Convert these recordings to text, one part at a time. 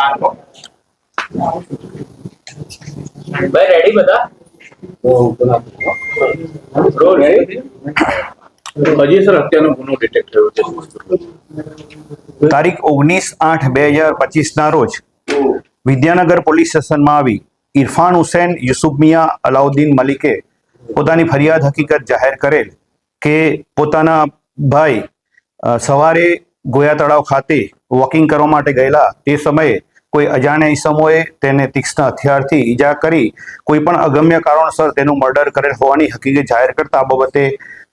શાંત ભાઈ રેડી બધા? હજી સર હત્યાનો ગુનો ડિટેક્ટ થયો છે. તારીખ ઓગણીસ આઠ બે હજાર પચીસના રોજ વિદ્યાનગર પોલીસ સ્ટેશનમાં આવી ઇરફાન હુસેન યુસુફ મિયા અલાઉદ્દીન મલિકે પોતાની ફરિયાદ હકીકત જાહેર કરેલ કે પોતાના ભાઈ સવારે ગોયા તળાવ ખાતે વોકિંગ કરવા માટે ગયેલા તે સમયે કોઈ અજાણ્યા ઈસમોએ તેને તીક્ષ્ણ હથિયારથી ઈજા કરી કોઈ પણ અગમ્ય કારણસર તેનું મર્ડર કરેલ હોવાની હકીકત જાહેર કરતા બાબતે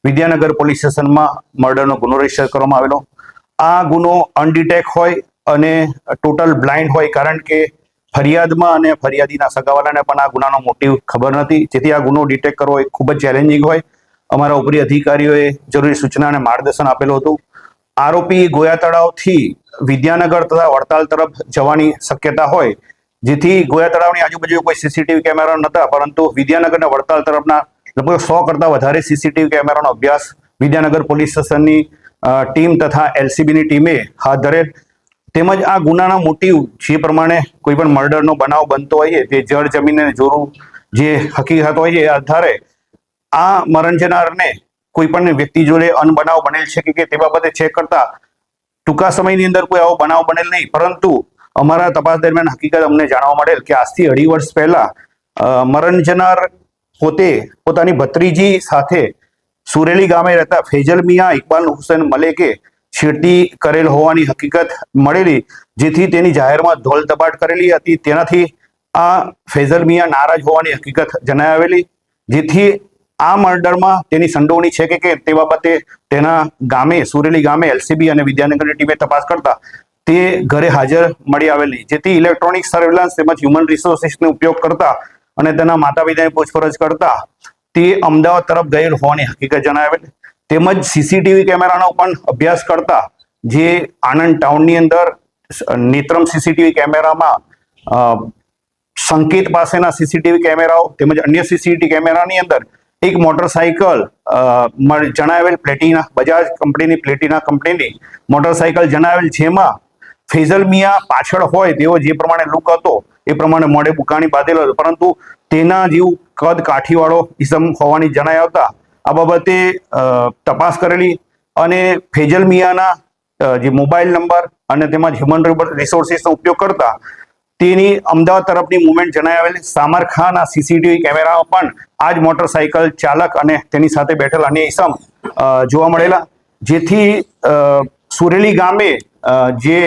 વિદ્યાનગર પોલીસ સ્ટેશનમાં મર્ડરનો ગુનો રજિસ્ટર કરવામાં આવેલો. આ ગુનો અનડિટેક હોય અને ટોટલ બ્લાઇન્ડ હોય કારણ કે ફરિયાદમાં અને ફરિયાદીના સગાવાલાને પણ આ ગુનાનો મોટિવ ખબર નથી. જેથી આ ગુનો ડિટેક્ટ કરવો એ ખૂબ જ ચેલેન્જિંગ હોય. અમારા ઉપરી અધિકારીઓએ જરૂરી સૂચના અને માર્ગદર્શન આપેલું હતું. આરોપી ગોયા તળાવથી વિદ્યાનગર તથા વડતાલ તરફ જવાની શક્યતા હોય, જેથી ગોયા તળાવની આજુબાજુ કોઈ સીસીટીવી કેમેરા નહોતા, પરંતુ વિદ્યાનગર અને વડતાલ તરફના લગભગ સો કરતાં વધારે સીસીટીવી કેમેરાનો અભ્યાસ વિદ્યાનગર પોલીસ સ્ટેશનની ટીમ તથા એલસીબીની ટીમે હાથ ધરેલ. તેમજ આ ગુનાના મોટિવ જે પ્રમાણે કોઈ પણ મર્ડરનો બનાવ બનતો હોય છે તે જળ જમીન અને જોરું જે હકીકત હોય છે એ આધારે આ મરણ જનારને કોઈ પણ વ્યક્તિ જોડે અનબનાવ બનેલ છે કે તે બાબતે ચેક કરતા ટૂંકા સમયની અંદર કોઈ આવો બનાવ બનેલ નહીં. પરંતુ અમારા તપાસ દરમિયાન હકીકત અમને જાણવા મળેલ કે આજથી અઢી વર્ષ પહેલા મરણ જનાર પોતે પોતાની ભત્રીજી સાથે સુરેલી ગામે રહેતા ફેજલ મિયા ઇકબાલ હુસેન મલેકે છેડતી કરેલ હોવાની હકીકત મળેલી, જેથી તેની જાહેરમાં ધોલ તપાટ કરેલી હતી. તેનાથી આ ફેઝલ મિયા નારાજ હોવાની હકીકત જણાવેલી જેથી આ મર્ડરમાં તેની સંડોવણી છે કે કે તે બાબતે તેના ગામે, સુરેલી ગામે એલસીબી અને વિદ્યાનગરની ટીમે તપાસ કરતા તે ઘરે હાજર મળી આવેલી, જેથી ઇલેક્ટ્રોનિક સર્વેલન્સ તેમજ હ્યુમન રિસોર્સિસનો ઉપયોગ કરતા અને તેના માતા પિતાની પૂછપરછ કરતા તે અમદાવાદ તરફ ગયેલ હોવાની હકીકત જણાવેલ. તેમજ સીસીટીવી કેમેરાનો પણ અભ્યાસ કરતા જે આણંદ ટાઉનની અંદર નેત્રમ સીસીટીવી કેમેરામાં સંકેત પાસેના સીસીટીવી કેમેરાઓ તેમજ અન્ય સીસીટીવી કેમેરાની અંદર એક મોટરસાયકલ અ, જણાવેલ પ્લેટિના બજાજ કંપનીની પ્લેટિના કંપનીની મોટરસાયકલ જણાવેલ જેમાં ફેઝલ મિયા પાછળ હોય તેવો જે પ્રમાણે લુક હતો એ પ્રમાણે મોઢે બુકાણી બાંધેલો હતો. પરંતુ તેના જેવું કદ કાઠીવાળો ઇસમ હોવાની જણાય આવતા આ બાબતે તપાસ કરેલી અને ફેજલ મિયાના જે મોબાઈલ નંબર અને તેમાં હ્યુમન રિસોર્સિસનો ઉપયોગ કરતા તેની અમદાવાદ તરફની મુવમેન્ટ જણાવેલી સામર ખાન સીસીટીવી કેમેરામાં પણ આ જ મોટરસાયકલ ચાલક અને તેની સાથે બેઠેલ અન્ય ઇસમ જોવા મળેલા. જેથી સુરેલી ગામે જે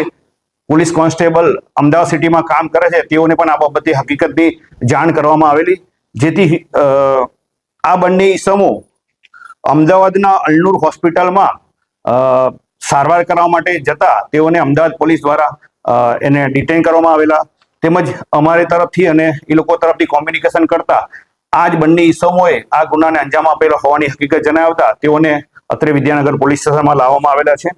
પોલીસ કોન્સ્ટેબલ અમદાવાદ સિટીમાં કામ કરે છે, તેઓને પણ આ બાબતે હકીકતની જાણ કરવામાં આવેલી. જેથી આ બંને ઈસમો અમદાવાદના અલનૂર હોસ્પિટલમાં સારવાર કરવા માટે જતા તેઓને અમદાવાદ પોલીસ દ્વારા એને ડિટેન કરવામાં આવેલા. તેમજ અમારી તરફથી અને એ લોકો તરફથી કોમ્યુનિકેશન કરતા જ બંને ઈસમોએ આ ગુનાને અંજામ આપેલો હોવાની હકીકત જણાવતા તેઓને અત્રે વિદ્યાનગર પોલીસ સ્ટેશનમાં લાવવામાં આવેલા છે.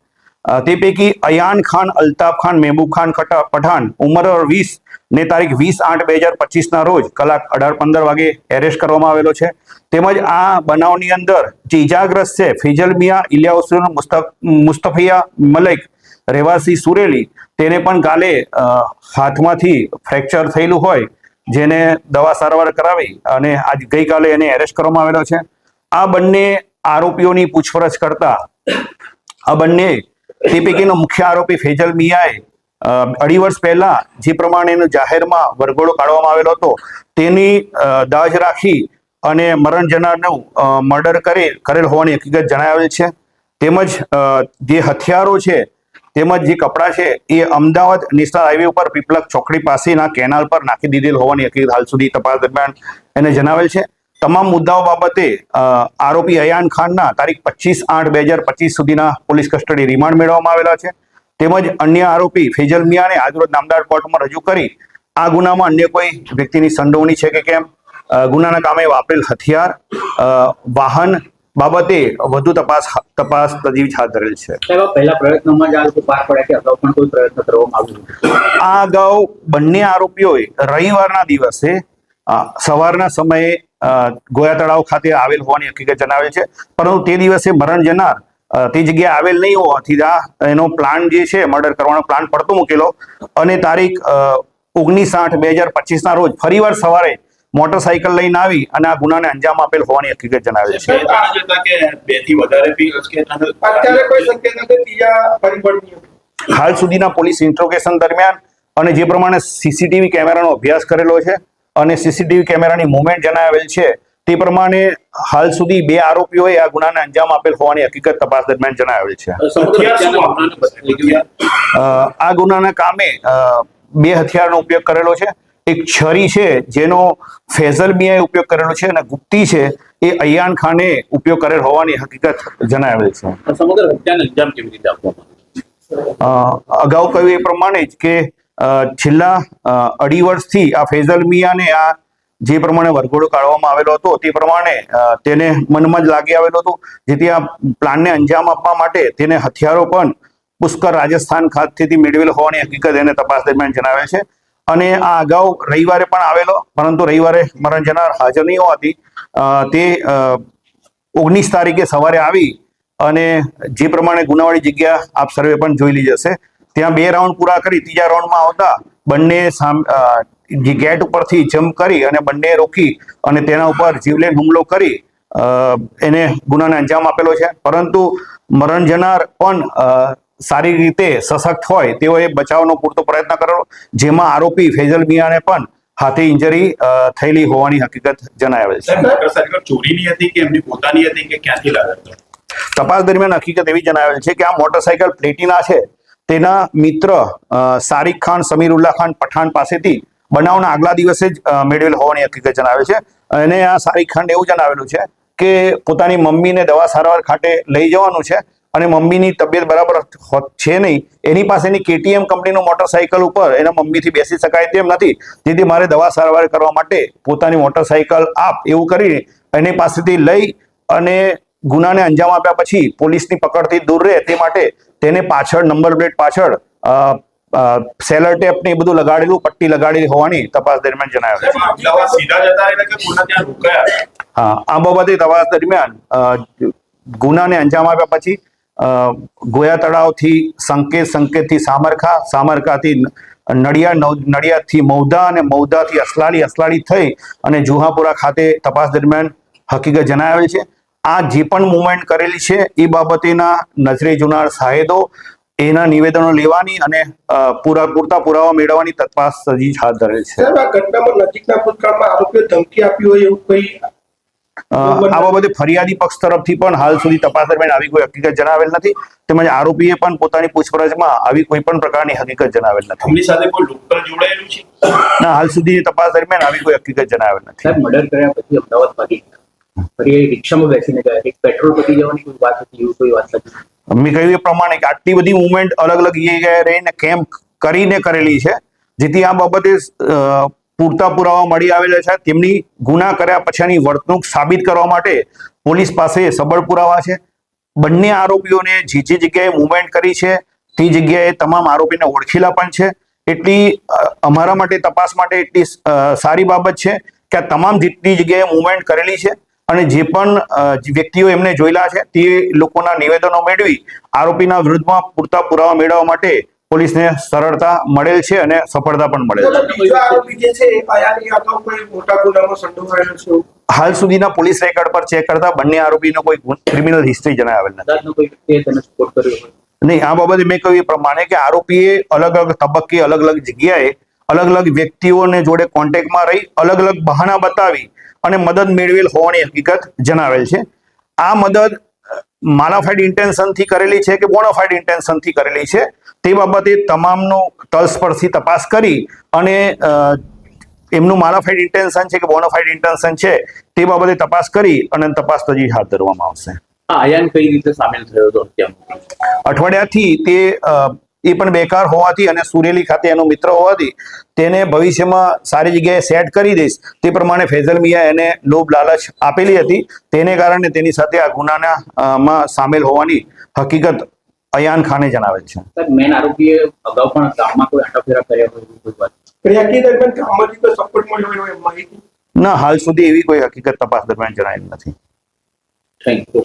તે પૈકી અયાન ખાન, અલ્તાફ ખાન, મહેબૂબ ખાન, ખટા- પઠાણ ઉંમર વીસ ને તારીખ વીસ આઠ બે હજાર પચીસના રોજ કલાક અઢાર પંદર વાગે એરેસ્ટ કરવામાં આવેલો છે. તેમજ આ બનાવની અંદર જે ઇજાગ્રસ્ત છે ફિજલમિયા ઇલિયા હુસેન મુસ્તફ મુસ્તફિયા મલિક રહેવાસી સુરેલી તેને પણ કાલે હાથમાંથી ફ્રેક્ચર થયેલું હોય, જેને દવા સારવાર કરાવી અને આજ ગઈકાલે એને એરેસ્ટ કરવામાં આવેલો છે. આ બંને આરોપીઓની પૂછપરછ કરતા, આ બંને તે પૈકીનો મુખ્ય આરોપી ફેજલ મિયાએ અઢી વર્ષ પહેલા જે પ્રમાણે એનો જાહેરમાં વરઘોડો કાઢવામાં આવેલો હતો, તેની દાજ રાખી અને મરણ જનારનું મર્ડર કરી, કરેલ હોવાની હકીકત જણાવેલ છે. તેમજ જે હથિયારો છે તેમજ જે કપડાં છે એ અમદાવાદ નેશનલ હાઈવે ઉપર પીપલક ચોકડી પાસેના કેનાલ પર નાખી દીધેલ હોવાની હકીકત હાલ સુધી તપાસ દરમિયાન એને જણાવેલ છે. તમામ મુદ્દાઓ બાબતે આરોપી અયાન ખાનના તારીખ પચીસ આઠ બે હજાર પચીસ સુધીના પોલીસ કસ્ટડી રિમાન્ડ મેળવવામાં આવેલા છે. તેમજ અન્ય આરોપી ફેજલ મિયાને આજરોજ નામદાર કોર્ટમાં રજૂ કરી આ ગુનામાં અન્ય કોઈ વ્યક્તિની સંડોવણી છે કે કેમ? ગુનાના કામે વાપરેલ હથિયાર વાહન બાબતે વધુ તપાસ તપાસ તજવીજ હાથ ધરેલ છે. આ પહેલા પ્રયત્નોમાં જ આ પાર પડ્યા કે અગાઉ પણ કોઈ પ્રયત્ન કરવામાં આવ્યો આ અગાઉ બંને આરોપીઓએ રવિવારના દિવસે સવારના સમયે ગોયા તળાવ ખાતે આવેલ હોવાની હકીકત જણાવે છે. પરંતુ તે દિવસે મરણ જનાર તે જગ્યાએ આવેલ નહીં હોવાથી આ એનો પ્લાન જે છે મર્ડર કરવાનો પ્લાન પડતો મૂકેલો. અને તારીખ ઓગણીસ આઠ બે હજાર પચીસના રોજ ફરીવાર સવારે મોટરસાયકલ લઈને આવી અને આ ગુનાને અંજામ આપેલ હોવાની હકીકત જણાવેલ છે. હાલ સુધીના પોલીસ ઇન્ટ્રોગેશન દરમિયાન અને જે પ્રમાણે સીસીટીવી કેમેરાનો અભ્યાસ કરેલો છે અને સીસીટીવી કેમેરાની મુવમેન્ટ જણાવેલ છે તે પ્રમાણે હાલ સુધી બે આરોપીઓએ આ ગુનાને અંજામ આપેલ હોવાની હકીકત તપાસ દરમિયાન જણાવેલ છે. આ ગુનાના કામે બે હથિયારનો ઉપયોગ કરેલો છે. એક છરી છે જેનો ફેઝલ મિયાએ ઉપયોગ કરેલો છે અને ગુપ્તી છે એ અયાન ખાને ઉપયોગ કરેલ હોવાની હકીકત જણાવેલ છે. સમગ્ર હત્યાને અંજામ કેવી રીતે આપવામાં અગાઉ કહ્યું એ પ્રમાણે જ કે છેલ્લા અઢી વર્ષથી આ ફેઝલ મિયાને આ જે પ્રમાણે વરઘોડો કાઢવામાં આવેલો હતો તે પ્રમાણે તેને મનમાં જ લાગી આવેલું હતું જેથી આ પ્લાનને અંજામ આપવા માટે તેને હથિયારો પણ પુષ્કર રાજસ્થાન ખાતેથી મેળવેલ હોવાની હકીકત એને તપાસ દરમિયાન જણાવે છે. અને આ અગાઉ રવિવારે પણ આવેલો, પરંતુ રવિવારે મરણ જનાર હાજર નહીં હોવાથી તે ઓગણીસ તારીખે સવારે આવી અને જે પ્રમાણે ગુનાવાળી જગ્યા આપ સર્વે પણ જોઈ લીધી હશે. ત્યાં બે રાઉન્ડ પૂરા કરી, ત્રીજા રાઉન્ડમાં આવતા બંને જે ગેટ ઉપરથી જમ્પ કરી અને બંને રોકી અને તેના ઉપર જીવલેણ હુમલો કરી એને ગુનાને અંજામ આપેલો છે. પરંતુ મરણ જનાર પણ સારી રીતે સશક્ત હોય તેઓએ બચાવનો પૂરતો પ્રયત્ન કરેલો જેમાં આરોપી ફેઝલ મિયાને પણ હાથે ઇન્જરી થયેલી હોવાની હકીકત જણાવેલ છે. ચોરીની હતી કે એમની પોતાની હતી કે ક્યાંથી લાવ્યા તપાસ દરમિયાન હકીકત એવી જણાવેલ છે કે આ મોટરસાયકલ પ્લેટિના છે. તેના મિત્ર સારિક ખાન સમીરુલ્લાહ ખાન પઠાણ પાસેથી બનાવના આગલા દિવસે જ મેળવેલ હોવાની હકીકત જણાવે છે. અને આ સારિક ખાન એવું જણાવેલું છે કે પોતાની મમ્મીને દવા સારવાર ખાતે લઈ જવાનું છે. અને મમ્મીની તબિયત બરાબર છે નહીં એની પાસેની કેટીએમ કંપનીનું મોટરસાયકલ ઉપર એના મમ્મીથી બેસી શકાય તેમ નથી. તેથી મારે દવા સારવાર કરવા માટે પોતાની મોટરસાયકલ આપ એવું કરીને એની પાસેથી લઈ અને ગુનાને અંજામ આપ્યા પછી પોલીસની પકડથી દૂર રહે તે માટે તેને પાછળ નંબર પ્લેટ પાછળ સેલર ટેપ ને એ બધું લગાડેલું પટ્ટી લગાડેલી હોવાની તપાસ દરમિયાન રોકાયા? હા આ બાબતે તપાસ દરમિયાન ગુનાને અંજામ આપ્યા પછી ગોયા તળાવથી સંકેત સંકેતથી સામરખા, સામરખાથી નડિયા નડિયાદથી મૌદા અને મૌદાથી અસલાળી અસલાળી થઈ અને જુહાપુરા ખાતે તપાસ દરમિયાન હકીકત જણાવેલ છે. આ જે પણ મુવમેન્ટ કરેલી છે, એ બાબતેના નજરે જોનાર સાહેદો એના નિવેદનો લેવાની અને પૂરા, પૂરતા પુરાવા મેળવવાની તપાસ હજી હાથ ધરેલ છે. ઘટનામાં નજીકના ભૂતકાળમાં આરોપીઓ ધમકી આપી હોય એવું કોઈ આ બાબતે ફરિયાદી પક્ષ તરફથી પણ હાલ સુધી તપાસ દરમિયાન આવી કોઈ હકીકત જણાવેલ નથી. તેમજ આરોપીએ પણ પોતાની પૂછપરછમાં આવી કોઈ પણ પ્રકારની હકીકત જણાવેલ નથી. એમની સાથે કોઈ લોકલ જોડાયેલું છે? ના હાલ સુધી તપાસ દરમિયાન આવી કોઈ હકીકત જણાવેલ નથી. સાહેબ મર્ડર કર્યા પછી અમદાવાદ ભાગી ફરી રિક્ષામાં બેસીને ગયા. એક પેટ્રોલ પતી જવાની કોઈ વાત હતી એવું કોઈ વાત નથી. મેં કહ્યું એ પ્રમાણે કે આટલી બધી મુવમેન્ટ અલગ અલગ જગ્યાએ રહીને કેમ્પ કરીને કરેલી છે. જેથી આ બાબતે અ, પૂરતા પુરાવા મળી આવેલા છે. તેમની ગુના કર્યા પછીની વર્તણૂક સાબિત કરવા માટે પોલીસ પાસે સબળ પુરાવા છે. બંને આરોપીઓને જે જે જગ્યાએ મુવમેન્ટ કરી છે, તે જગ્યાએ તમામ આરોપીને ઓળખેલા પણ છે. એટલી અમારા માટે તપાસ માટે એટલી સારી બાબત છે કે આ તમામ જેટલી જગ્યાએ મુવમેન્ટ કરેલી છે અને જે પણ વ્યક્તિઓ એમને જોયેલા છે, તે લોકોના નિવેદનો મેળવી આરોપીના વિરુદ્ધમાં પૂરતા પુરાવા મેળવવા માટે પોલીસને સરળતા મળેલ છે અને સફળતા પણ મળેલ છે. હાલ સુધીના પોલીસ રેકોર્ડ પર ચેક કરતા બંને આરોપીનો કોઈ ક્રિમિનલ હિસ્ટ્રી જણાવેલ નથી. અંદાજનો કોઈ વ્યક્તિએ તેને સપોર્ટ કર્યો હોય? નહીં આ બાબતે મેં કહ્યું એ પ્રમાણે કે આરોપીએ અલગ અલગ તબક્કે અલગ અલગ જગ્યાએ અલગ અલગ વ્યક્તિઓને જોડે કોન્ટેક્ટમાં રહી અલગ અલગ બહાના બતાવી અને મદદ મેળવેલ હોવાની હકીકત જણાવેલ છે. આ મદદ માલાફાઈડ ઇન્ટેન્શનથી કરેલી છે કે બોનાફાઈડ ઇન્ટેન્શનથી કરેલી છે? તે બાબતે તમામનું તલસ્પર્શી તપાસ કરી અને એમનું માલાફાઈડ ઇન્ટેન્શન છે કે બોનાફાઈડ ઇન્ટેન્શન છે તે બાબતે તપાસ કરી અને તપાસ તજી હાથ ધરવામાં આવશે. આયાન કઈ રીતે સામેલ થયો હતો અઠવાડિયાથી તે એ પણ બેકાર હોવાથી અને સુરેલી ખાતે એનો મિત્ર હોવાથી તેને ભવિષ્યમાં સારી જગ્યાએ સેટ કરી દઈશ. તે પ્રમાણે ફેઝલ મિયા એને લોભ લાલચ આપેલી હતી. તેને કારણે તેની સાથે આ ગુનાના માં સામેલ હોવાની હકીકત અયાન ખાને જણાવેલ છે. મેન આરોપીએ અગાઉ પણ ગામમાં કોઈ આટાફેરા કર્યા હોય એવી કોઈ વાત? ફરિયાદી દરમિયાન કામમાંથી કોઈ સપોર્ટ મળ્યો હોય એવી માહિતી? ના હાલ સુધી એવી કોઈ હકીકત તપાસ દરમિયાન જણાયેલ નથી. Thank you